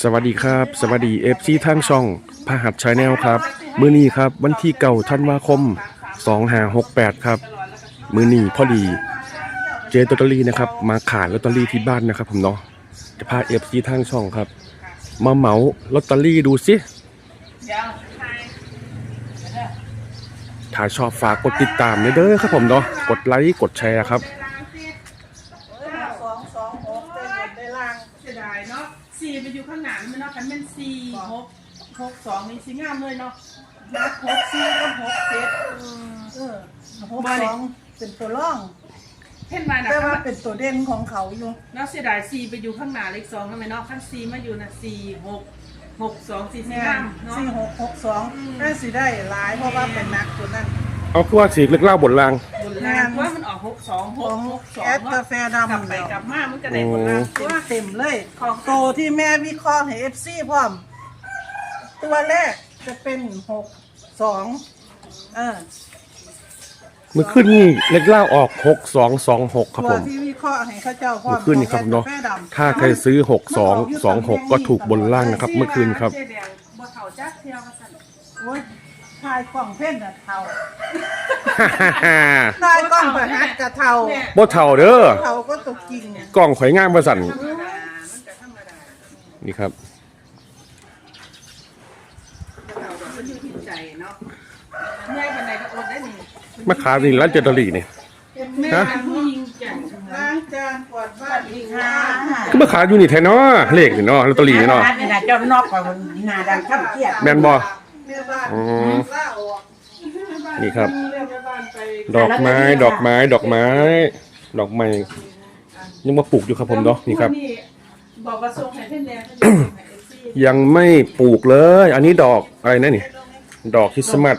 สวัสดีครับ สวัสดีเอฟซีทางช่องพหัสชาแนลครับ มือนี้ครับ วันที่เก่าธันวาคม2568 ครับ มือนี้พอดี เจลอตเตอรี่นะครับ มาขายลอตเตอรี่ที่บ้านนะครับผมเนาะจะพาเอฟซีทางช่องครับ มาเหมาลอตเตอรี่ดูสิถ้าชอบฝากกดติดตามเด้อครับผมเนาะกดไลค์กดแชร์ครับ สี่หกหกสองนี่สีงามเลยเนาะนักหกสี่ก็หกเจ็ดเออหกสองเป็นตัวร่องเห็นไหมนะแต่คว่ารับเป็นตัวเด่นของเขาอยู่เนาะเสียดายสี่ไปอยู่ข้างหน้าเลขสองทำไมเนาะขั้นสี่มาอยู่นะสี่หกหกสองสี่สีเนี่ยงามเนาะสี่หกหกสองน่าสิได้หลายเพราะว่าเป็นนักตัวนั้นเอาคือว่าสีเล็กเล่าบนรางบนล่างว่ามันออก หกสองหขอกงหกสองแอดกาเนาะแฟกลับดำไปเดียวกลับมามันก็ได้บนล่างเต็มว่าเต็มเลยของโตที่แม่วิเคราะห์ให้เอฟซีพร้อม ตัวแรกจะเป็นหกสองเออมือขึ้นนี่เล็กเล่าออก6226ครับตัผวมที่วิเคราะห์ให้เข้าเจ้าพร้อเมื่มอคืนนี้ครับเนาะ ของแอดกแฟดำ ถ้าใครซื้อ6226ก็ถูกบนล่างนะครับ เมื่อคืนครับ เจ๊แดงบ่เท่าจักเที่ยวมาสั่นโอ้ย ทายกล่องเพ่นอะเทาทายกล่องประหัดกะเทาบ่เท่าเด้อเทาก็ตกจริงเนี่ยกล้องข่อยงามประสันธรรมดามันจะธรรมดานี่ครับเราก็มันอยู่ที่ใจเนาะเมื่อยปานใดก็อดได้นี่มาขายนี่ร้านเจตอรี่นี่แม่ฮะเป็นผู้หญิงแกร่งทั้งนั้นล้างจานกวาดบ้านอีกค่ะก็มาขายอยู่นี่แท้เนาะเลขนี่เนาะลอตเตอรี่นี่เนาะนี่นะเจ้านอกกว่าหน้าดังข้ามเครียดแม่นบ่แม่บ้าน อืมล่าออกนี่ครับเรียกแม่บ้านไปดอกไม้ ดอกไม้ ดอกไม้ ดอกไม้ยังมาปลูกอยู่ครับผมเนาะนี่ครับ บอกว่าส่งให้เพื่อนแดงเขาจะส่งให้เอฟซียังไม่ปลูกเลย อันนี้ดอกอะไรนะนี่ ดอกคริสต์มาส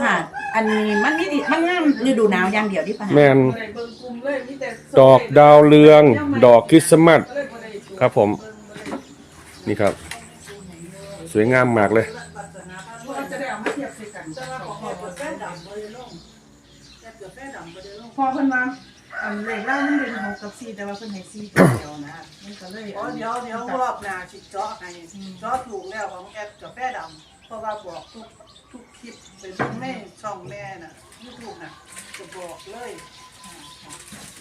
ค่ะ อันนี้มันไม่ดีมันงามฤดูหนาวอย่างเดียวที่ปะแมนบ่ได้เบิ่งกลุ่มเลยมีแต่ส่งดอกดาวเรือง ดอกคริสต์มาสก็เลยบ่ได้ดูครับผม นี่ครับ สวยงามมากเลย เราจะได้เอามาเที ยบใส่กันพอเพิ่นว่าอันเลขเล่ามันเป็นหกกับสี่แต่ว่าเพิ่นให้สี่ตัวเดียวนะมันก็เลยอ๋อเดี๋ยวเดี๋ยวรอบหน้าสิเจาะให้เจาะถูกแล้วของแอดกาแฟดำเพราะว่าบอกทุกทุกคลิปเป็นแม่ช่องแม่น่ะยูทูบน่ะจะบอกเลย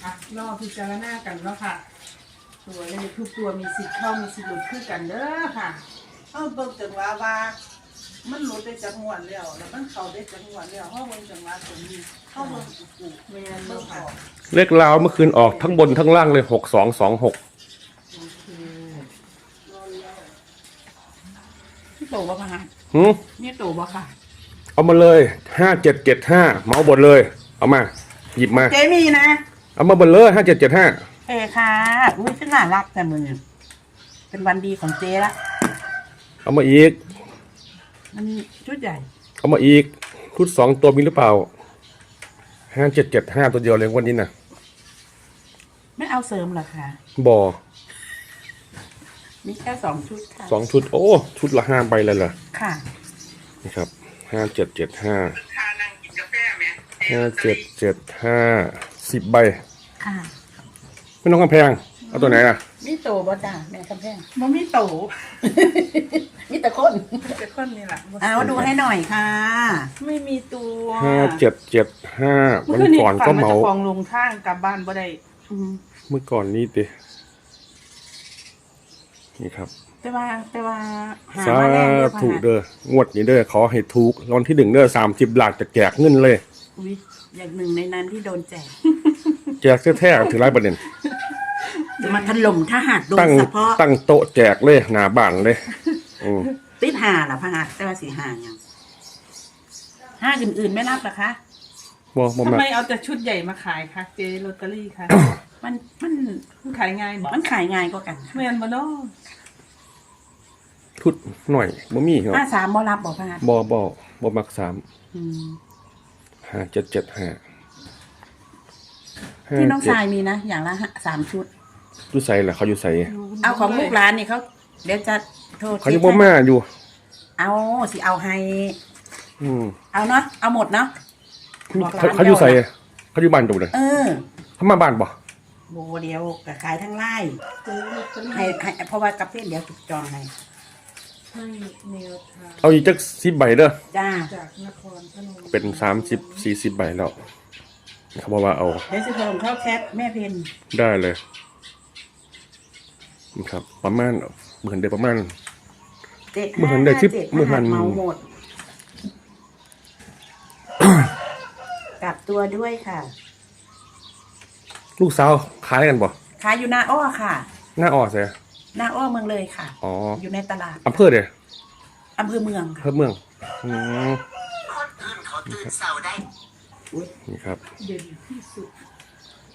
อะรอพิจารณากันเนาะค่ะ ตัวเลขทุกตัวมีสิทธิ์เข้ามีสิทธิ์หลุดคือกันเด้อค่ะ เอาเบิ่งจังหวะว่า มันหลุดได้จังหวะแล้วแล้วมันเข้าได้จังหวะแล้วเฮาเบิ่งจังหวะตรงนี้เฮาเบิ่งอุกุแม่นเบิ่เนาะงอค่ะอกเลขลาวเมื่อคืนออกทั้งบนทั้งล่างเลยหกสองสองหกนี่โตบ่คะหืมนี่โตบ่ค่ะ เอามาเลยห้าเจ็ดเจ็ดห้าเมาบนเลย เอามา หยิบมา เจมีนะเอามาบนเลยห้าเจ็ดเจ็ดห้าเออค่ะอุ้ยฉันน่ารักแต่มือเป็นวันดีของเจละเอามาอีก มันชุดใหญ่ เอามาอีกชุดสองตัวมีหรือเปล่าห้าเจ็ดเจ็ดห้าตัวเดียวเลยวันนี้นะไม่เอาเสริมเหรอคะบอมีแค่สองชุดค่ะสองชุด โอ้ ชุดละห้าใบเลยเหรอค่ะ นี่ครับห้าเจ็ดเจ็ดห้าห้าเจ็ดเจ็ดห้าสิบใบค่ะไม่ต้องกำแพง เอาตัวไหนอะ มีโตบ่จ้าแม่กำแพงมันมีโตมีแต่คนแต่คนนี่แหละเอาดูให้หน่อยค่ะ ไม่มีตัวห้าเจ็ดเจ็ดห้าวันก่อนก็เหมาจะฟองลงทางกลับบ้านบ่ได้อืมเมื่อก่อนนี้ตินี่ครับ แต่ว่าแต่ว่าหาสามาแรงเด้อธุพะเด้องวดนี้เด้อขอให้ถูกรางวัลที่หนึ่งเด้อสามสิบหลักจะแจกเงินเลย อุ้ยอย่างหนึ่งในนั้นที่โดนแจกแจกแท้ๆถึงร้ายประเด็นจะ มาถล่มถ้าหากโดนตั้งเฉพาะตั้งโต๊ะแจกเลยหน้าบ้านเลยอืมติดหาล่ะพะหักแต่ว่าสีหายังห้าอื่นๆไม่นับเหรอคะ บ่บ่ทำมาไมเอาแต่ชุดใหญ่มาขายคะเจลอตเตอรี่ค่ะมันมันมันขายง่ายบ่มันขายง่ายกว่ากันค่ะแม่นบ่เนาะทุดหน่อยบ่มีเนาะห้าสามบ่รับบอกพะหักบ่บ่บ่มักสามอืมห้าเจ็ดเจ็ดห้าห้าที่น้องเจ็ดชายมีนะ อย่างละห้าสามชุด อยู่ใส่ล่ะเขาอยู่ใส่เอาของลูกร้านนี่เขาเดี๋ยวจะโทรเขาอยู่บ่มาอยู่ เอาสิเอาให้ อืมเอาเนาะเอาหมดเนาะ บอกร้าน เขาเขาอยู่เดียวใส่เขาอยู่บ้านตูเลยเออเขามาบ้านบ่โบเดียวกับขายทั้งไล่เจอลอตเตอรี่ให้ให้เพราะว่ากับเพื่อนเดี๋ยวจุกจองให้ให้แนวทางเอาอีกจักสิบใบเด้อจ้าจากนครพนมเป็นสามสิบสี่สิบใบแล้วเขาบอกว่าเอาเดี๋ยวสิเพิ่มเข้าแคปแม่เพนได้เลยนี่ ครับ ประมาณเหมือนเดิมประมาณ เจ็ดเมื่อหันได้ทิปเจ็ดเมื่อหัน เมาหมด กลับตัวด้วยค่ะ ลูกสาวขายกันบ่ขายอยู่หน้าอ้อค่ะ หน้าอ่อเสียหน้าอ้อเมืองเลยค่ะ อ๋ออยู่ในตลาดอำเภอเด้อำเภอเมืองค่ะ เพิ่มเมืองอืมนี่ครับ เด่นที่สุด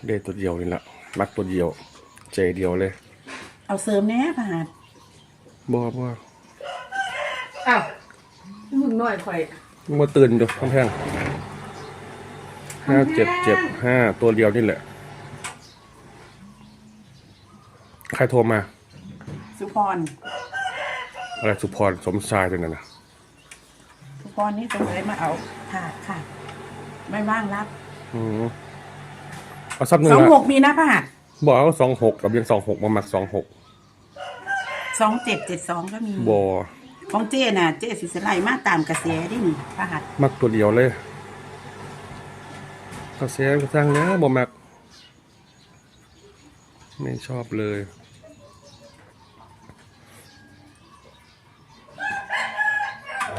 เดตัวเดียวนี่แหละรักตัวเดียวเจเดียวเลย เอาเสริมแน่ผ่านบ่บ่อ้าวมึงหน่อยข่อยมาตื่นดูกำแพงห้าเจ็ดเจ็ดห้าตัวเดียวนี่แหละ ใครโทรมา สุพรอะไรสุพรสมชายตัวนั้นนะสุพรนี่ตรงไหนมาเอาค่ะค่ะ ไม่ว่างรับอืมเอาซับหนึ่งสองละหกมีนะผ่านบอกเอาสองหกกับยังสองหกมามักสองหก สองเจ็ดเจ็ดสองก็มีบอของเจ้น่ะ เจ้สิสไลด์มาตามกระแสดินี่พระหัสมักตัวเดียวเลยก็เสียสร้างแล้วบอมัก ไม่ชอบเลย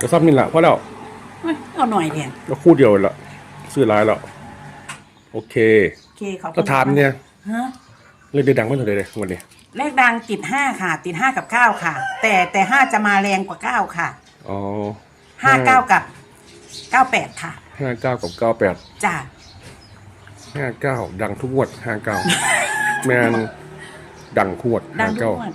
ก็ซับนี่แหละเพราะแล้วเฮ้ยเอาหน่อยเดียวก็คู่เดียวละซื้อร้ายแล้ว โอเค โอเคขอบคุณก็ถามเนี่ย ฮะ เล่นได้ดังไม่เท่าไหร่เลยวันนี้เลขดังติดห้าค่ะ ติดห้ากับเก้าค่ะ แต่แต่ห้าจะมาแรงกว่าเก้าค่ะอ๋อห้าเก้ากับเก้าแปดค่ะห้าเก้ากับเก้าแปดจ้าห้าเก้าดังทุกงวดห้าเก้าแมนดังขวดดัห้างทุกเก้างวด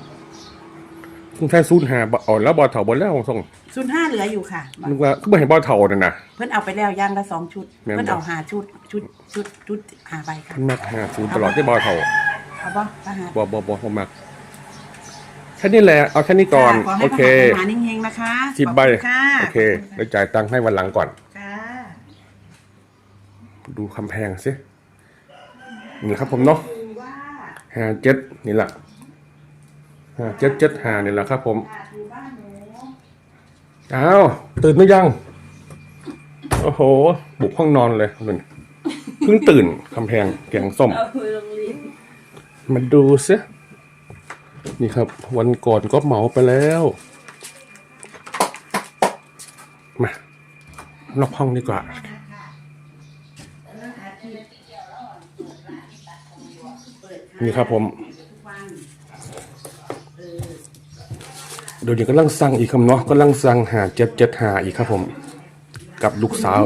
คุณแค่ซูนหาบ่อ่อนแล้วบอลเถาบอลแล้วส่งศูนย์ห้าเหลืออยู่ค่ะ นึกว่าก็ไม่เห็นบอลเถาน่ะนะ เพิ่นเอาไปแล้วย่างละสองชุด แม่นบ่ เพิ่นเอาหาชุดชุดชุดชุดหาใบค่ะ มันมักหาซูนตลอดที่บอลเถา เอาบ่พระหัสบอบอบอผมมักแค่นี้แหละเอาแค่นี้ก่อนค่ะขอโอให้เคพระหัสหาเฮงๆนะคะสิบใบขอณค่ะโอเคแล้วจ่ายตังค์ให้วันหลังก่อน ค่ะ ดูคำแพงสินี่ครับผมเนาะว่าห้าเจ็ดนี่แหละห้าเจ็ดเจ็ดห้านี่แหละครับ ผมค่ะอยู่บ้านหนูอ้าวตื่นหรือยัง โอ้โห บุกห้องนอนเลยมันเพิ่งตื่นคำแพงแกงส้มม มาดูซินี่ครับ วันก่อนก็เหมาไปแล้วมาล็อกห้องดีกว่านี่ครับผม เดี๋ยวนี้กำลังสั่งอีกคำเนาะกำลังสั่งหาเจ็ดเจ็ดหาอีกครับผม กับลูกสาว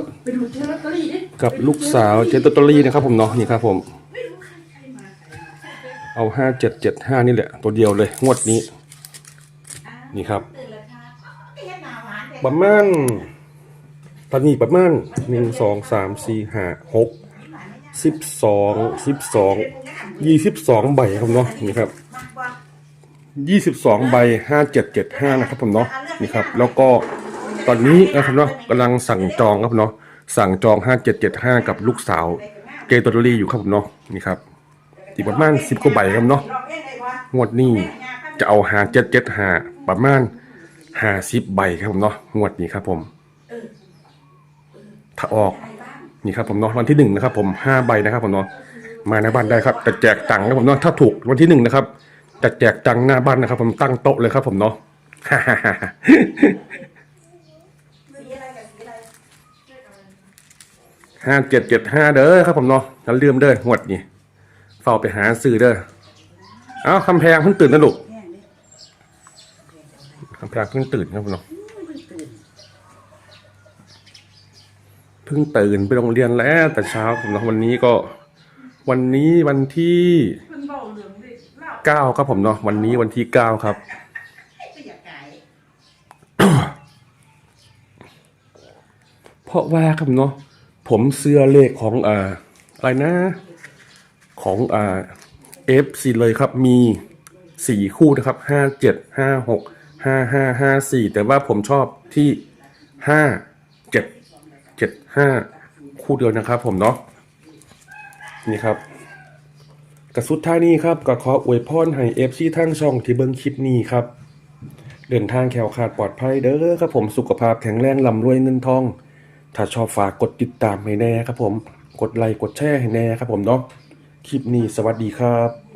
กับลูกสาวเจตตอรี่นะครับผมเนาะนี่ครับผม เอาห้าเจ็ดเจ็ดห้านี่แหละ ตัวเดียวเลยงวดนี้ นี่ครับ ประมาณตอนนี้ประมาณหนึ่งสองสามสี่ห้าหกสิบสองสิบสองยี่สิบสองใบครับเนาะนี่ครับยี่สิบสองใบห้าเจ็ดเจ็ดห้านะครับผมเนาะนี่ครับ แล้วก็ตอนนี้นะครับเนาะกำลังสั่งจองครับเนาะสั่งจองห้าเจ็ดเจ็ดห้ากับลูกสาว เกตตอรี่อยู่ครับผมเนาะนี่ครับ อีกประมาณสิบกว่าใบครับเนาะงวดนี้จะเอาหาเจ็ดเจ็ดหาประมาณห้าสิบใบครับผมเนาะงวดนี้ครับผม ถ้าออกนี่ครับผมเนาะวันที่หนึ่งนะครับ ผมห้าใบนะครับผมเนาะมาในบ้านได้ครับแต่แจกตังค์ครับผมเนาะถ้าถูกวันที่หนึ่งนะครับจะแจกตังค์หน้าบ้านนะครับ ผมตั้งโต๊ะเลยครับผมเนาะห้าเจ็ดเจ็ดห้าเด้อครับผมเนาะอย่าลืมเด้อหวดนี่ ฝ้าไปหาซื้อเด้อเอ้าคำแพงเพิ่งตื่นนะลูกคำแพงเพิ่งตื่นครับผมเนาะเพิ่งตื่นไปโรงเรียนแล้ว แต่เช้าผมเนาะวันนี้ก็ วันนี้วันที่เบาเหลืองดิเล่าเก้าครับผมเนาะวันนี้วันที่เก้าครับเพราะว่าครับเนาะผมเสื้อเลขของอ่าอะไรนะ ของอ่าเอฟซีเลยครับมีสี่คู่นะครับห้าเจ็ดห้าหกห้าห้าห้าสี่แต่ว่าผมชอบที่ห้าเจ็ดเจ็ดห้าคู่เดียวนะครับผมเนาะนี่ครับกับสุดท้ายนี้ครับก็ขออวยพรให้เอฟซีทั้งช่องที่เบิ้งคลิปนี้ครับ เดินทางแขวขาดปลอดภัยเด้อครับผมสุขภาพแข็งแรงลำรวยเงินทอง ถ้าชอบฝากกดติดตามให้แน่ครับผมกดไลค์กดแชร์ให้แน่ครับผมเนาะ คลิปนี้สวัสดีครับ